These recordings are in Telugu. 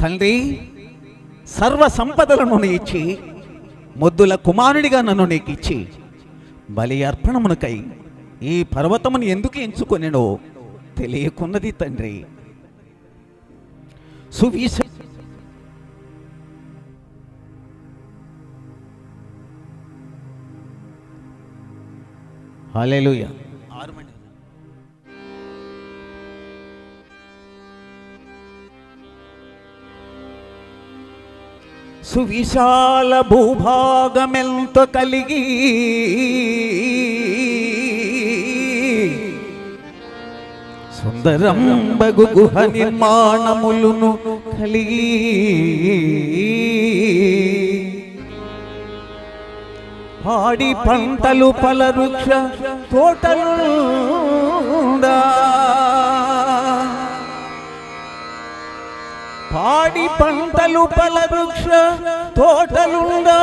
తండ్రి సర్వ సంపదలను ఇచ్చి ముద్దుల కుమారుడిగా నన్ను నీకు ఇచ్చి బలి అర్పణమునకై ఈ పర్వతమును ఎందుకు ఎంచుకొనెనో తెలియకున్నది తండ్రి. సువిశ హల్లెలూయా. ఆరు మంది. సువిశాల భూభాగమెంత కలిగి సుందరం బగు గుహ నిర్మాణములును కలిగి పాడి పంటలు పల వృక్ష తోటలు పాడి పంటలు పల వృక్ష తోటలుండా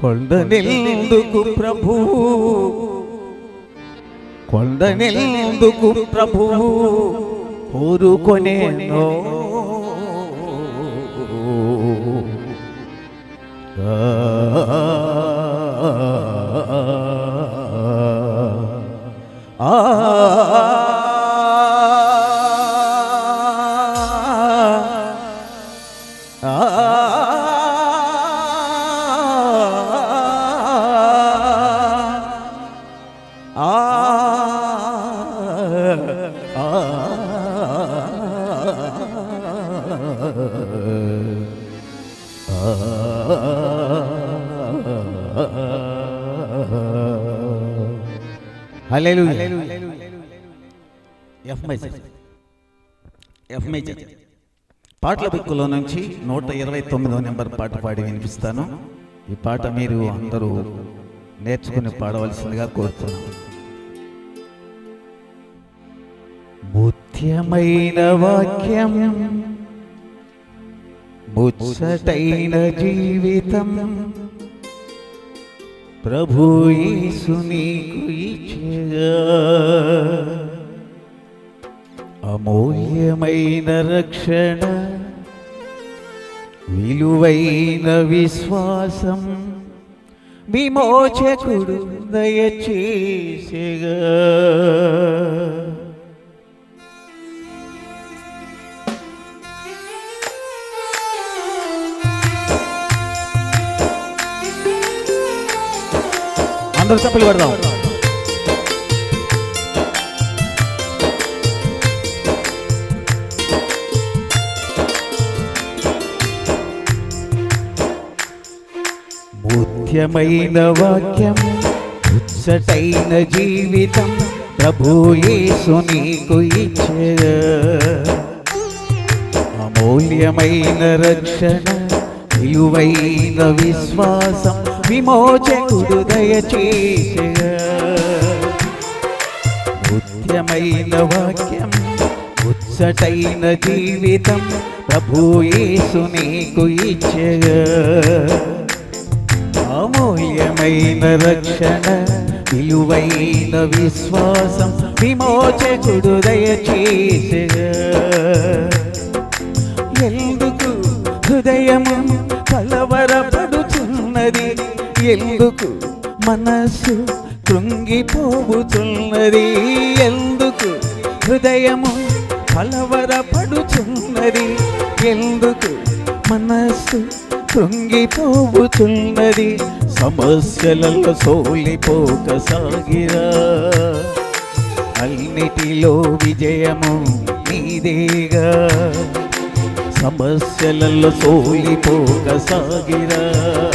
కొండ నిల్దుకు ప్రభు. కొండ నిల్దుకు ప్రభు. కోరుకొనేనో హల్లెలూయా ఎఫ్ పాటల బుక్కులో నుంచి నూట ఇరవై తొమ్మిదో నెంబర్ పాట పాడి వినిపిస్తాను. ఈ పాట మీరు అందరూ నేర్చుకుని పాడవలసిందిగా కోరుతున్నాను. ముఖ్యమైన వాక్యం ముచ్చటైన జీవితం ప్రభు యేసు నీకు ఇచ్చెగా. అమూల్యమైన రక్షణ విలువైన విశ్వాసం విమోచకుడు దయచేసగా అందరూ చప్పలు పెడదాం ముఖ్యమైన వాక్యం ఉచ్చటైన జీవితం ప్రభు యేసు నీకు ఇచ్చే అమూల్యమైన రక్షణ విలువైన విశ్వాసం విమోచకుడు దయచేసగా ముఖ్యమైన వాక్యం ఉత్సటైన జీవితం ప్రభు యేసు నీకు ఇచ్చగా అమూల్యమైన రక్షణ విలువైన విశ్వాసం విమోచకుడు దయచేసగా ఎందుకు? హృదయము కలవరపడుచున్నది ఎందుకు మనస్సు కృంగిపోవుచున్నది? ఎందుకు హృదయము కలవరపడుచున్నది ఎందుకు మనస్సు కృంగిపోవుచున్నది? సమస్యలలో సోలిపోక సాగిరా. అన్నిటిలో విజయము నీదేగా. సమస్యలలో సోలిపోక సాగిరా.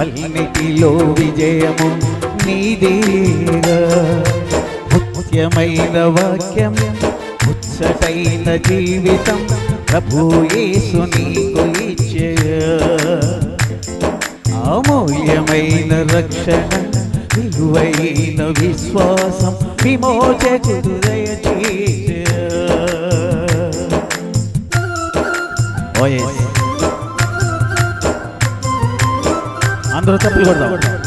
అన్నిటిలో విజయము నీదేగా. ముఖ్యమైన వాక్యం ముచ్చటైన జీవితం ప్రభుయేసు నీకు ఇచ్చగా అమూల్యమైన రక్షణ విలువైన విశ్వాసం విమోచకుడు దయచేసా ఓ యేసు. అందరూ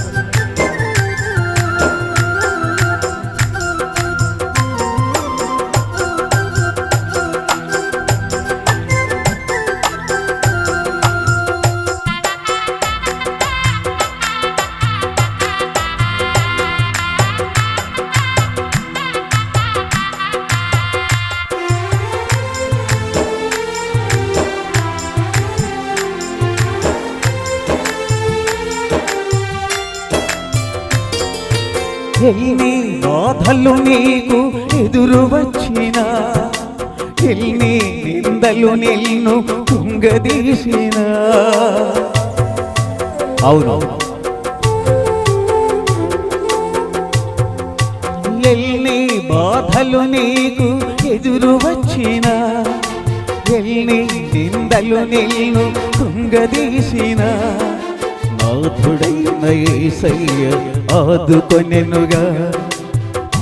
ఎన్ని బాధలు నీకు ఎదురు వచ్చిన ఎన్ని నిందలు నిన్ను కుంగదీసిన. అవును. ఎన్ని బాధలు నీకు ఎదురు వచ్చిన ఎన్ని నిందలు నిన్ను కుంగదీసినా. నాథుడైన యేసయ్య ఆదుకొనెనుగా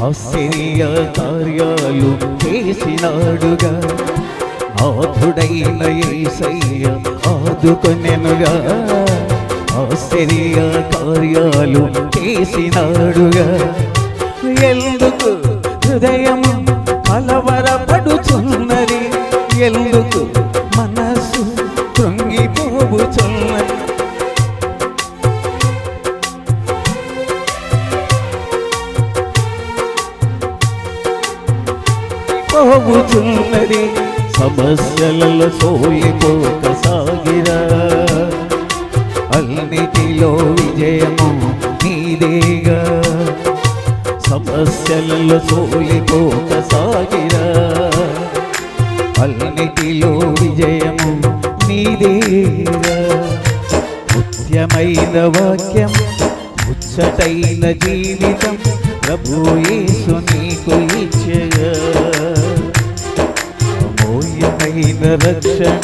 ఆశ్చర్య కార్యాలు చేసినాడుగా. నాథుడైన యేసయ్య ఆదుకొనెనుగా ఆశ్చర్య కార్యాలు చేసినాడుగా. ఎందుకు హృదయం కలవ సోయిపోక సోలిపోక సాగిరా అన్నిటిలో విజయము నీదేగా. సమస్యలలో సోయిపోక సాగిరా అన్నిటిలో విజయము నీదేగా. ముఖ్యమైన వాక్యం ముచ్చటైన జీవితం. ప్రభు యేసు నీకు రక్షణ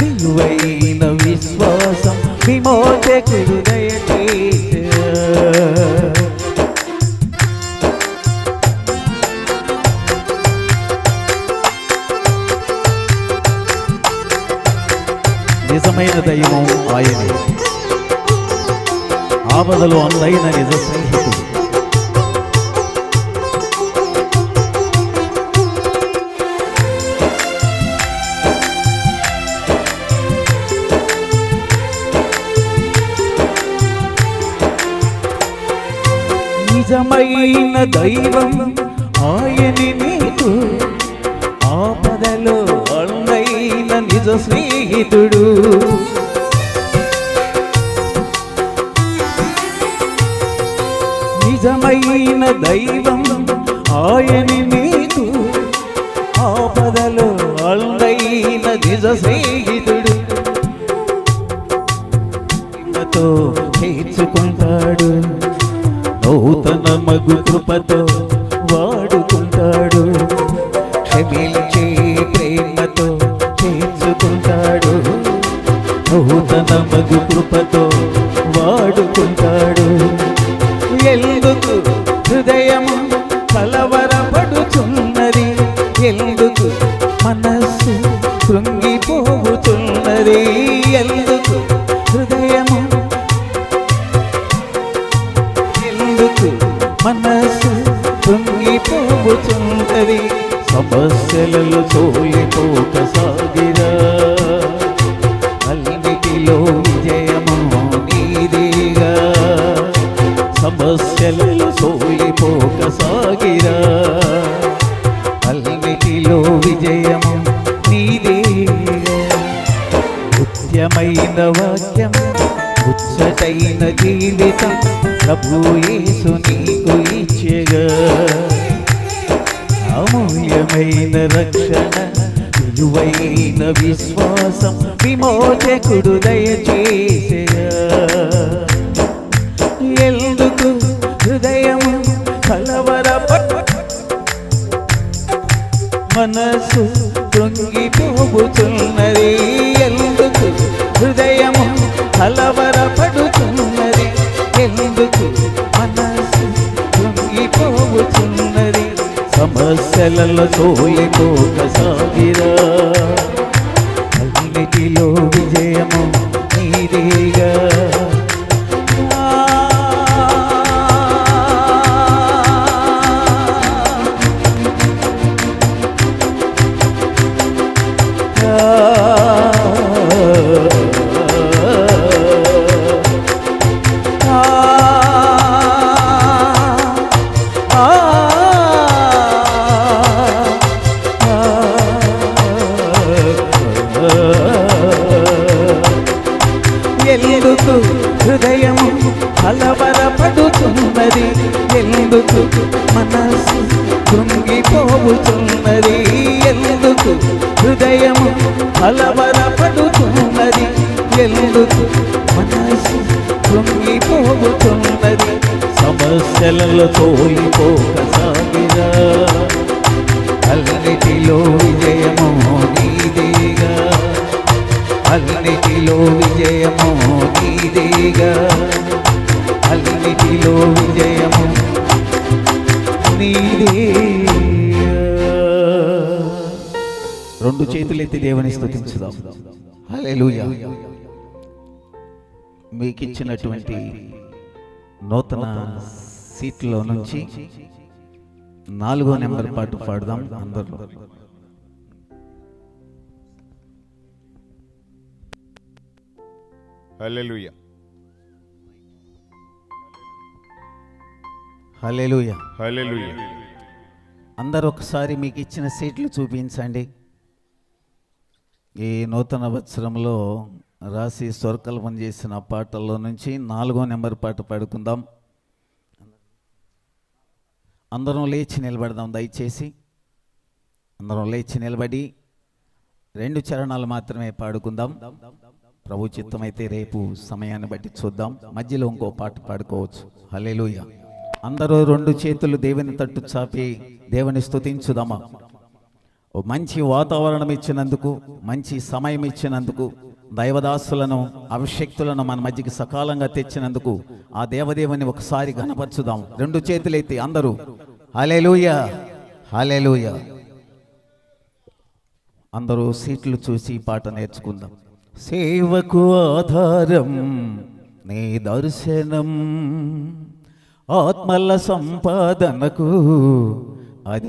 విలువైన విశ్వాసం విమోచకుడు నిజమైన దైవం ఆయనే. ఆపదలు అందైన నిజ స్నేహితుడు. నిజమైన దైవం ఆయని నీకు. ఆపదలో అన్నైన నిజ స్నేహితుడు. నిజమైన దైవం ఆయని నీకు. ఆపదలో అన్నైన నిజ స్నేహితుడు. ప్రేమతో తీర్చుకుంటాడు కృపతో వాడుకుంటాడు. క్షమించే ప్రేమతో తీర్చుకుంటాడు నూతన మగు కృపతో వాడుకుంటాడు. ఎందుకు హృదయము కలవరపడుచున్నది? ఎందుకు మనస్సు కృంగిపోతున్నది? ఎందుకు కృంగిపోవుచున్నది సమస్యలలో సోలిపోక సాగిరా. అన్నిటిలో విజయము నీదేగా. సమస్యలలో సోలిపోక సాగిరా. అన్నిటిలో విజయము నీదేగా. ముఖ్యమైన వాక్యం ముచ్చటైన జీవితం ప్రభు యేసు నీకు ఇచ్చగా. బలమైన రక్షణ విలువైన విశ్వాసం విమోచకుడు దయచేసగా ఎందుకు హృదయం కలవర మనసు కృంగిపోవుచున్నది ఎందుకు హృదయం కలవ సమస్యలలో సోలిపోక సాగిరా. హృదయము కలవరపడుతున్నది ఎందుకు? మనసు కృంగిపోవుతున్నది సమస్యలలో తోలిపోక సాగిరా అన్నిటిలో విజయము నీదేగా. అల్లటిలో విజయము నీదేగా. అల్లటిలో విజయము నీదే. రెండు చేతులెత్తి దేవుని స్తుతించుదాం. హల్లెలూయా. మీకు ఇచ్చినటువంటి నూతన సీట్లో నుంచి నాలుగో నెంబర్ పాటు పాడదాం అందరూ హల్లెలూయా. హల్లెలూయా. హల్లెలూయా. అందరూ ఒకసారి మీకు ఇచ్చిన సీట్లు చూపించండి. ఈ నూతన వత్సరంలో రాసి స్వర్కల్పం చేసిన పాటల్లో నుంచి నాలుగో నెంబర్ పాట పాడుకుందాం. అందరం లేచి నిలబడదాం దయచేసి. అందరం లేచి నిలబడి రెండు చరణాలు మాత్రమే పాడుకుందాం. ప్రభు చిత్తమైతే రేపు సమయాన్ని బట్టి చూద్దాం. మధ్యలో ఇంకో పాట పాడుకోవచ్చు. హల్లెలూయా. అందరూ రెండు చేతులు దేవుని తట్టు చాపి దేవుని స్తుతించుదామా? ఓ మంచి వాతావరణం ఇచ్చినందుకు మంచి సమయం ఇచ్చినందుకు దైవదాసులను అభిషక్తులను మన మధ్యకి సకాలంగా తెచ్చినందుకు ఆ దేవదేవుని ఒకసారి గణపరచుదాం. రెండు చేతులైతే అందరూ. హలేలుయ హలేలుయ అందరూ సీట్లు చూసి పాట నేర్చుకుందాం. సేవకు ఆధారం నీ దర్శనం ఆత్మల సంపాదనకు అది